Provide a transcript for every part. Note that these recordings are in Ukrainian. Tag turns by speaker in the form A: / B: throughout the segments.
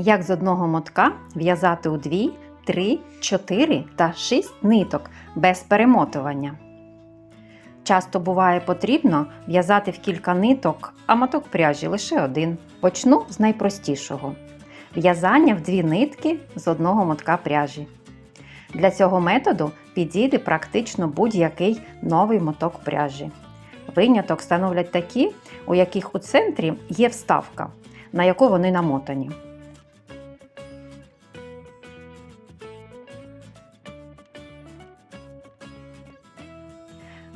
A: Як з одного мотка в'язати у 2, 3, 4 та 6 ниток без перемотування. Часто буває потрібно в'язати в кілька ниток, а моток пряжі лише один. Почну з найпростішого в'язання в дві нитки з одного мотка пряжі. Для цього методу підійде практично будь-який новий моток пряжі. Виняток становлять такі, у яких у центрі є вставка, на яку вони намотані.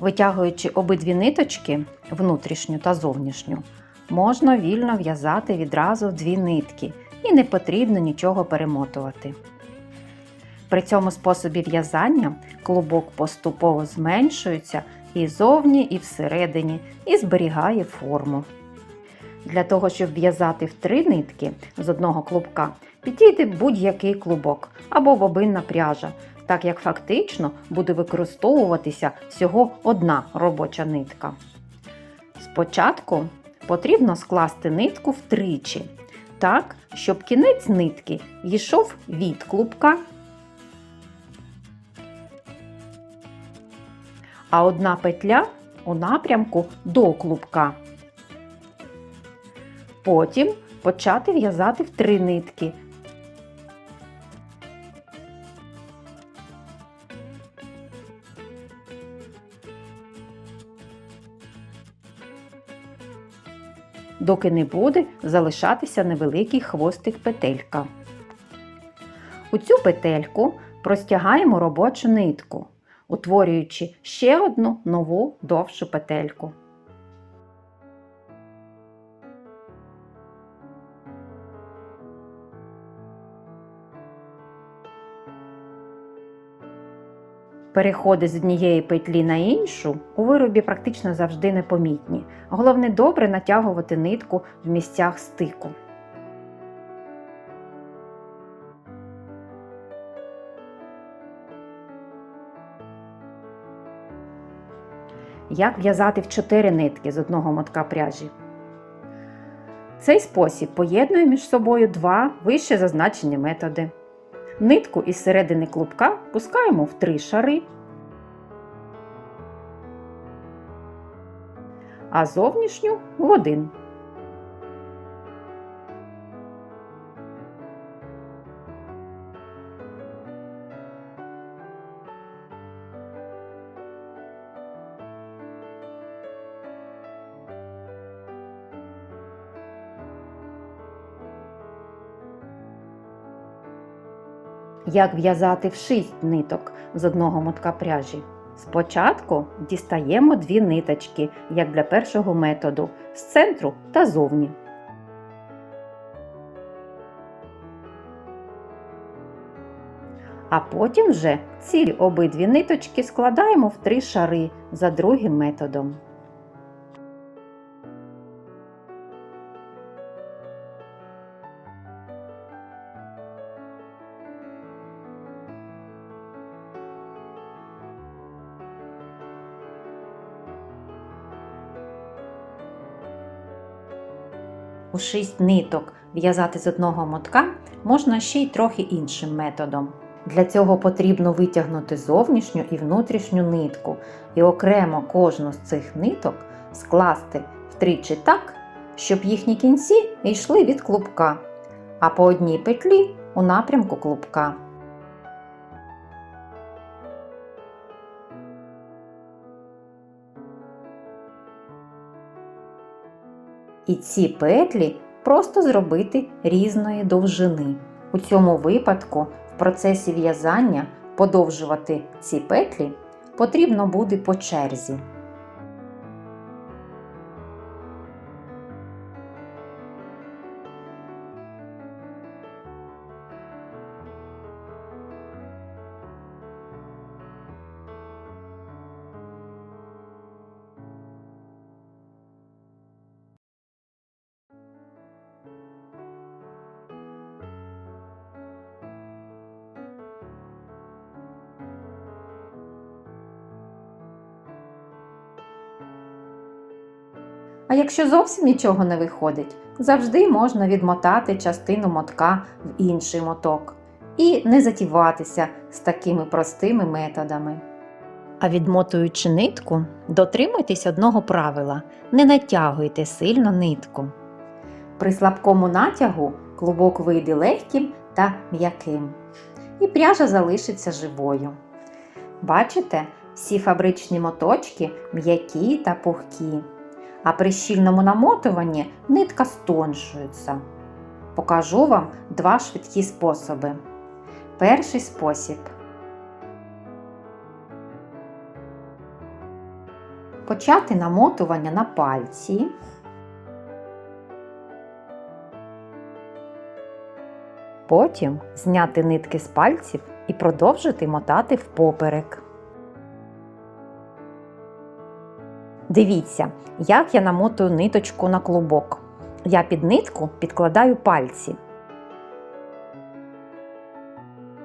A: Витягуючи обидві ниточки, внутрішню та зовнішню, можна вільно в'язати відразу дві нитки і не потрібно нічого перемотувати. При цьому способі в'язання клубок поступово зменшується і зовні, і всередині, і зберігає форму. Для того, щоб в'язати в три нитки з одного клубка, підійде будь-який клубок або бобинна пряжа, так як фактично буде використовуватися всього одна робоча нитка. Спочатку потрібно скласти нитку втричі, так, щоб кінець нитки йшов від клубка, а одна петля у напрямку до клубка. Потім почати в'язати в три нитки. Доки не буде залишатися невеликий хвостик петелька. У цю петельку простягаємо робочу нитку, утворюючи ще одну нову довшу петельку. Переходи з однієї петлі на іншу у виробі практично завжди непомітні. Головне добре натягувати нитку в місцях стику. Як в'язати в 4 нитки з одного мотка пряжі? Цей спосіб поєднує між собою два вище зазначені методи. Нитку із середини клубка пускаємо в три шари, а зовнішню в один. Як в'язати в 6 ниток з одного мотка пряжі? Спочатку дістаємо дві ниточки, як для першого методу, з центру та зовні. А потім вже ці обидві ниточки складаємо в три шари за другим методом. У 6 ниток в'язати з одного мотка можна ще й трохи іншим методом. Для цього потрібно витягнути зовнішню і внутрішню нитку і окремо кожну з цих ниток скласти втричі так, щоб їхні кінці йшли від клубка, а по одній петлі у напрямку клубка. І ці петлі просто зробити різної довжини. У цьому випадку в процесі в'язання подовжувати ці петлі потрібно буде по черзі. А якщо зовсім нічого не виходить, завжди можна відмотати частину мотка в інший моток і не затіватися з такими простими методами. А відмотуючи нитку, дотримуйтесь одного правила: не натягуйте сильно нитку. При слабкому натягу клубок вийде легким та м'яким, і пряжа залишиться живою. Бачите, всі фабричні моточки м'які та пухкі, а при щільному намотуванні нитка стоншується. Покажу вам два швидкі способи. Перший спосіб. Почати намотування на пальці. Потім зняти нитки з пальців і продовжити мотати впоперек. Дивіться, як я намотую ниточку на клубок. Я під нитку підкладаю пальці.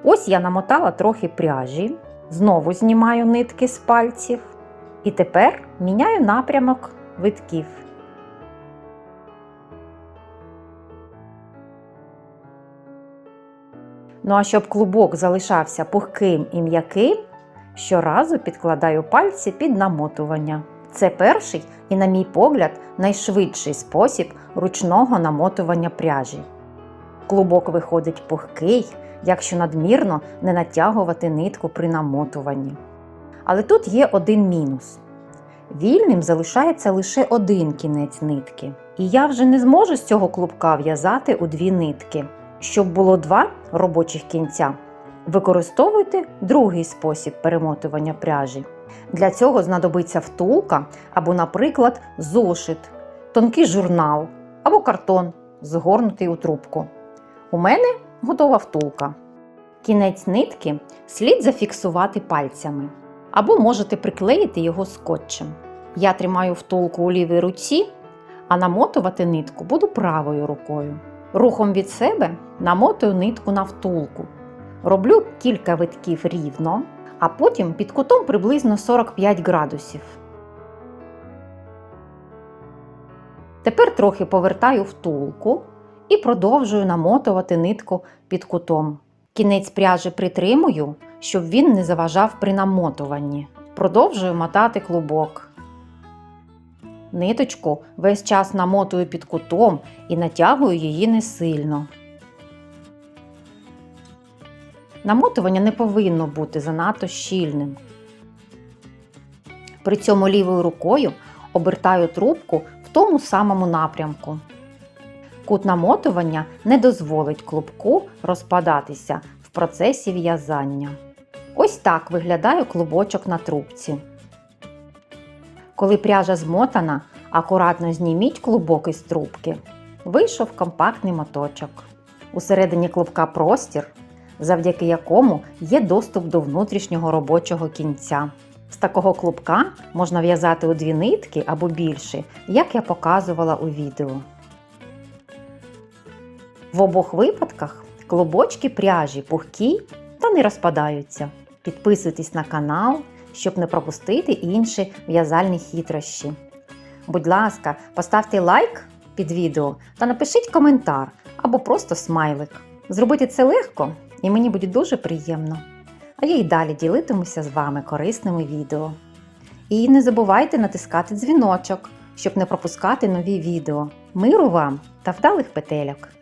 A: Ось я намотала трохи пряжі, знову знімаю нитки з пальців. І тепер міняю напрямок витків. Ну а щоб клубок залишався пухким і м'яким, щоразу підкладаю пальці під намотування. Це перший і, на мій погляд, найшвидший спосіб ручного намотування пряжі. Клубок виходить пухкий, якщо надмірно не натягувати нитку при намотуванні. Але тут є один мінус. Вільним залишається лише один кінець нитки, і я вже не зможу з цього клубка в'язати у дві нитки. Щоб було два робочих кінця, використовуйте другий спосіб перемотування пряжі. Для цього знадобиться втулка або, наприклад, зошит, тонкий журнал або картон, згорнутий у трубку. У мене готова втулка. Кінець нитки слід зафіксувати пальцями або можете приклеїти його скотчем. Я тримаю втулку у лівій руці, а намотувати нитку буду правою рукою. Рухом від себе намотую нитку на втулку. Роблю кілька витків рівно, а потім під кутом приблизно 45 градусів. Тепер трохи повертаю втулку і продовжую намотувати нитку під кутом. Кінець пряжі притримую, щоб він не заважав при намотуванні. Продовжую мотати клубок. Ниточку весь час намотую під кутом і натягую її не сильно. Намотування не повинно бути занадто щільним. При цьому лівою рукою обертаю трубку в тому самому напрямку. Кут намотування не дозволить клубку розпадатися в процесі в'язання. Ось так виглядає клубочок на трубці. Коли пряжа змотана, акуратно зніміть клубок із трубки. Вийшов компактний моточок. Усередині клубка простір, завдяки якому є доступ до внутрішнього робочого кінця. З такого клубка можна в'язати у дві нитки або більше, як я показувала у відео. В обох випадках клубочки пряжі пухкі та не розпадаються. Підписуйтесь на канал, щоб не пропустити інші в'язальні хитрощі. Будь ласка, поставте лайк під відео та напишіть коментар або просто смайлик. Зробити це легко і мені буде дуже приємно. А я й далі ділитимуся з вами корисними відео. І не забувайте натискати дзвіночок, щоб не пропускати нові відео. Миру вам та вдалих петельок!